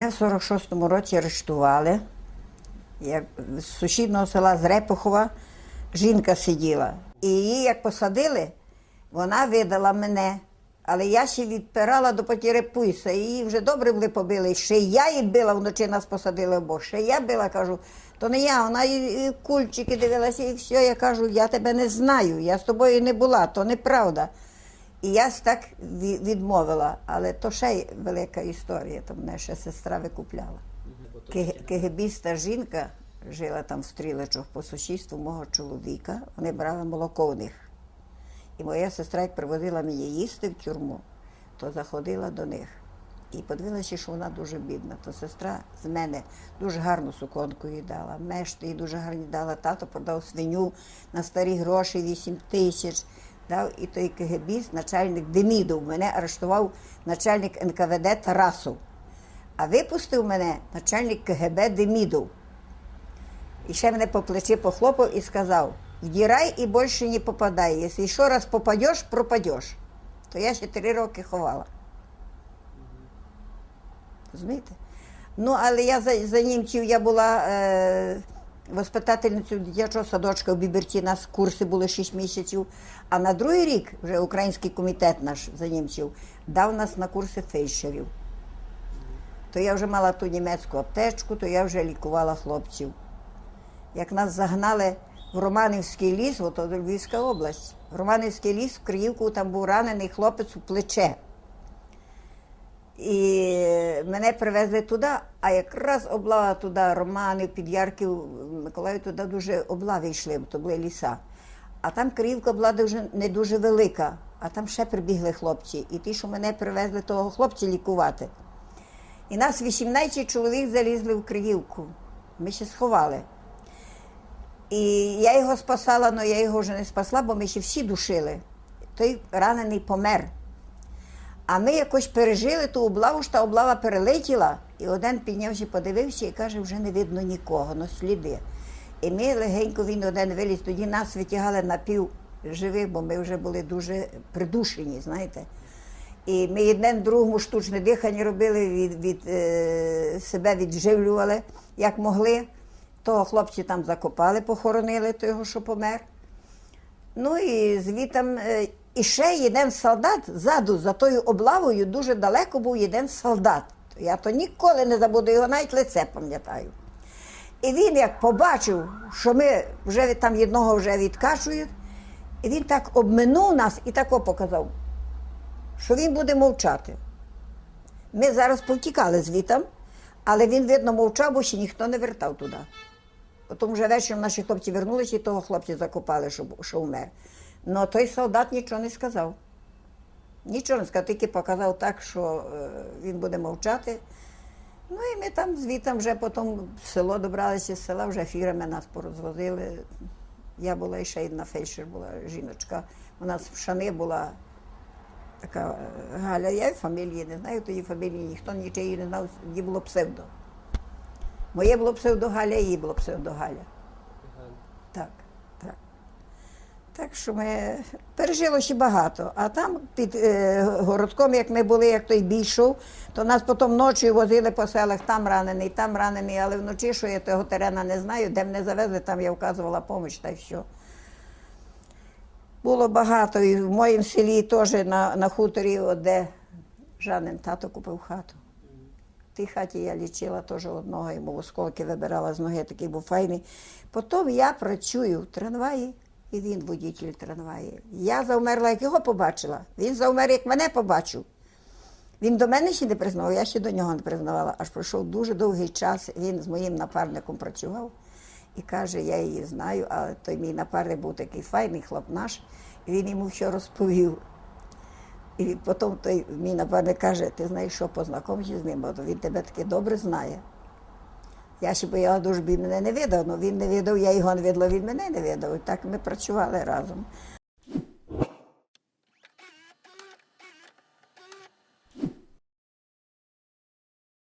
В 46-му році арештували. Як з сусіднього села з Репухова жінка сиділа. І її як посадили, вона видала мене. Але я ще відпирала до потіри пульса. Її вже добре були побили. Ще я її била вночі нас посадили обох. Ще я била, кажу, то не я, вона і кульчики дивилася, і все. Я кажу, я тебе не знаю, я з тобою не була, то неправда. І я так відмовила, але то ще велика історія, то мене ще сестра викупляла. Ке- КГБіста жінка жила там в стрілечах по сусідству мого чоловіка, вони брали молоко у них. І моя сестра, як приводила мені їсти в тюрму, то заходила до них. І подивилася, що вона дуже бідна. То сестра з мене дуже гарну суконку їй дала. Мешти їй дуже гарні дала. Тато продав свиню на старі гроші 8 тисяч. Дав і той КГБіст, начальник Демідов, мене арештував начальник НКВД Тарасов. А випустив мене начальник КГБ Демідов. І ще мене по плечі похлопав і сказав: вдірай і більше не попадай. Якщо ще раз попадеш, пропадеш. То я ще три роки ховала. Розумієте? Ну, але я за, за німців я була е, воспитательницею дитячого садочка в Біберті. Нас курси були 6 місяців. А на другий рік вже український комітет наш за німців дав нас на курси фельдшерів. То я вже мала ту німецьку аптечку, то я вже лікувала хлопців. Як нас загнали в Романівський ліс, ото Львівська область. В Романівський ліс, в Криївку, там був ранений хлопець у плече. І мене привезли туди, а якраз облава туди, Романів, Підярків, Миколаїв, туди дуже облави йшли, бо то були ліса. А там Криївка була дуже, не дуже велика, а там ще прибігли хлопці. І ті, що мене привезли, того хлопця лікувати. І нас 18 чоловік залізли в Криївку. Ми ще сховали. І я його спасала, але я його вже не спасла, бо ми ще всі душили. Той ранений помер. А ми якось пережили ту облаву, що та облава перелетіла, і один піднявся, подивився і каже, вже не видно нікого, ну сліди. І ми легенько він один виліз, тоді нас витягали на пів живих, бо ми вже були дуже придушені, знаєте. І ми один другому штучне дихання робили, від, від е, себе відживлювали, як могли. Того хлопці там закопали, похоронили того, що помер. Ну і звітом. е, І ще один солдат ззаду, за тою облавою, дуже далеко був один солдат. Я то ніколи не забуду його, навіть лице пам'ятаю. І він як побачив, що ми вже там одного вже відкачують, і він так обминув нас і тако показав, що він буде мовчати. Ми зараз повтікали звітом, але він, видно, мовчав, бо ще ніхто не вертав туди. Потім вже вечором наші хлопці вернулися і того хлопці закопали, що, що вмер. Ну той солдат нічого не сказав. Нічого не сказав, тільки показав так, що е, він буде мовчати. Ну і ми там звітом вже потім в село добралися з села, вже фірами нас порозвозили. Я була і ще одна фельдшер була жіночка. У нас в Шани була така е, Галя. Я фамілії не знаю, тоді фамілії ніхто нічиї не знав, її було псевдо. Моє було псевдо Галя, її було псевдо Галя. Так, так. Так що ми пережило ще багато. А там під е, городком, як ми були, як той бій то нас потім ночі возили по селах, там ранений, там ранений, але вночі, що я того терена не знаю, де мене завезли, там я вказувала допомогу та все. Було багато. І в моїм селі теж на, на хуторі, де Жанин тато купив хату. В тій хаті я лічила теж одного, йому осколки вибирала з ноги, такий був файний. Потім я працюю в трамваї, і він водитель трамваї. Я завмерла, як його побачила. Він завмер, як мене побачив. Він до мене ще не признавав, я ще до нього не признавала. Аж пройшов дуже довгий час. Він з моїм напарником працював і каже, я її знаю, але той мій напарник був такий файний хлоп наш, і він йому все розповів. І потім той мій напарник каже, ти знаєш, що познайомся з ним, бо він тебе таки добре знає. Я ще бояла дуже, б мене не видав, але він не видав, я його не видала, він мене не видав. Так ми працювали разом.